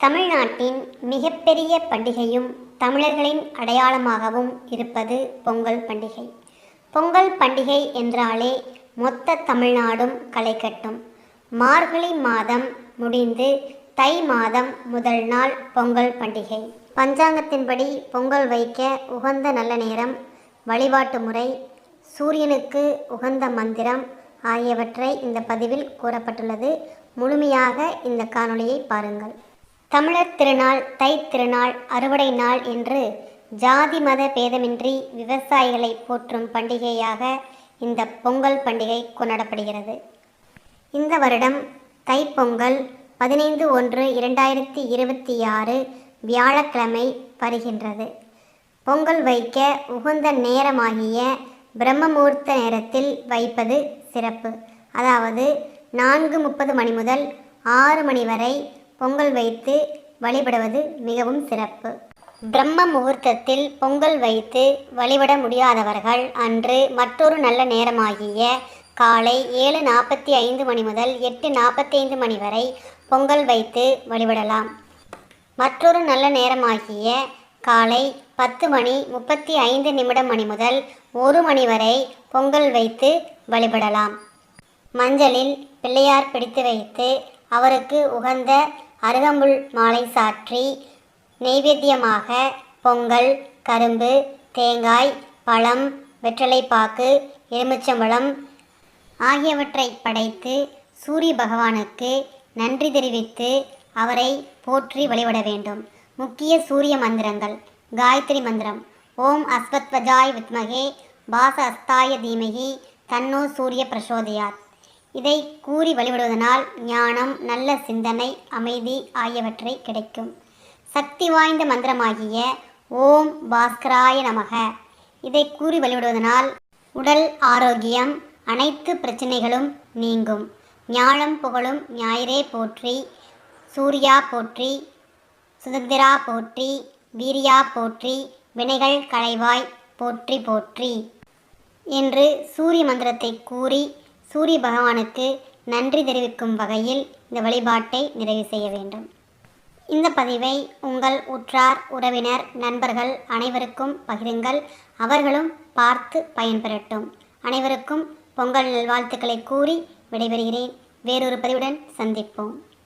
தமிழ்நாட்டின் மிகப்பெரிய பண்டிகையும் தமிழர்களின் அடையாளமாகவும் இருப்பது பொங்கல் பண்டிகை. பொங்கல் பண்டிகை என்றாலே மொத்த தமிழ்நாடும் களை கட்டும். மார்கழி மாதம் முடிந்து தை மாதம் முதல் நாள் பொங்கல் பண்டிகை. பஞ்சாங்கத்தின்படி பொங்கல் வைக்க உகந்த நல்ல நேரம் வழிபாட்டு முறை சூரியனுக்கு உகந்த மந்திரம் ஆகியவற்றை இந்த பதிவில் கூறப்பட்டுள்ளது. முழுமையாக இந்த காணொளியை பாருங்கள். தமிழர் திருநாள் தை திருநாள் அறுவடை நாள் என்று ஜாதி மத பேதமின்றி விவசாயிகளை போற்றும் பண்டிகையாக இந்த பொங்கல் பண்டிகை கொண்டாடப்படுகிறது. இந்த வருடம் தைப்பொங்கல் பதினைந்து ஒன்று இரண்டாயிரத்தி இருபத்தி ஆறு வியாழக்கிழமை வருகின்றது. பொங்கல் வைக்க உகந்த நேரமாகிய பிரம்மமுகூர்த்த நேரத்தில் வைப்பது சிறப்பு. அதாவது நான்கு முப்பது மணி முதல் ஆறு மணி வரை பொங்கல் வைத்து வழிபடுவது மிகவும் சிறப்பு. பிரம்ம முகூர்த்தத்தில் பொங்கல் வைத்து வழிபட முடியாதவர்கள் அன்று மற்றொரு நல்ல நேரமாகிய காலை ஏழு நாற்பத்தி ஐந்து மணி முதல் எட்டு நாற்பத்தி ஐந்து மணி வரை பொங்கல் வைத்து வழிபடலாம். மற்றொரு நல்ல நேரமாகிய காலை பத்து மணி முப்பத்தி ஐந்து நிமிடம் மணி முதல் ஒரு மணி வரை பொங்கல் வைத்து வழிபடலாம். மஞ்சளில் பிள்ளையார் பிடித்து வைத்து அவருக்கு உகந்த அருகம்புல் மாலை சாற்றி நெய்வேத்தியமாக பொங்கல் கரும்பு தேங்காய் பழம் வெற்றிலைப்பாக்கு எலுமிச்சம்பழம் ஆகியவற்றை படைத்து சூரிய பகவானுக்கு நன்றி தெரிவித்து அவரை போற்றி வழிபட வேண்டும். முக்கிய சூரிய மந்திரங்கள். காயத்ரி மந்திரம். ஓம் அஸ்வத்வஜாய் வித்மகே. பாச அஸ்தாய தீமகி. தன்னோ சூரிய பிரசோதயாத். இதை கூறி வழிபடுவதனால் ஞானம் நல்ல சிந்தனை அமைதி ஆகியவற்றை கிடைக்கும். சக்தி வாய்ந்த மந்திரமாகிய ஓம் பாஸ்கராய நமக. இதை கூறி வழிபடுவதனால் உடல் ஆரோக்கியம் அனைத்து பிரச்சனைகளும் நீங்கும். ஞானம் புகழும் ஞாயிறே போற்றி சூர்யா போற்றி சுதந்திரா போற்றி வீரியா போற்றி வினைகள் களைவாய் போற்றி போற்றி என்று சூரிய மந்திரத்தை கூறி சூரிய பகவானுக்கு நன்றி தெரிவிக்கும் வகையில் இந்த வழிபாட்டை நிறைவு செய்ய வேண்டும். இந்த பதிவை உங்கள் உற்றார் உறவினர் நண்பர்கள் அனைவருக்கும் பகிருங்கள். அவர்களும் பார்த்து பயன்பெறட்டும். அனைவருக்கும் பொங்கல் வாழ்த்துக்களை கூறி விடைபெறுகிறேன். வேறொரு பதிவுடன் சந்திப்போம்.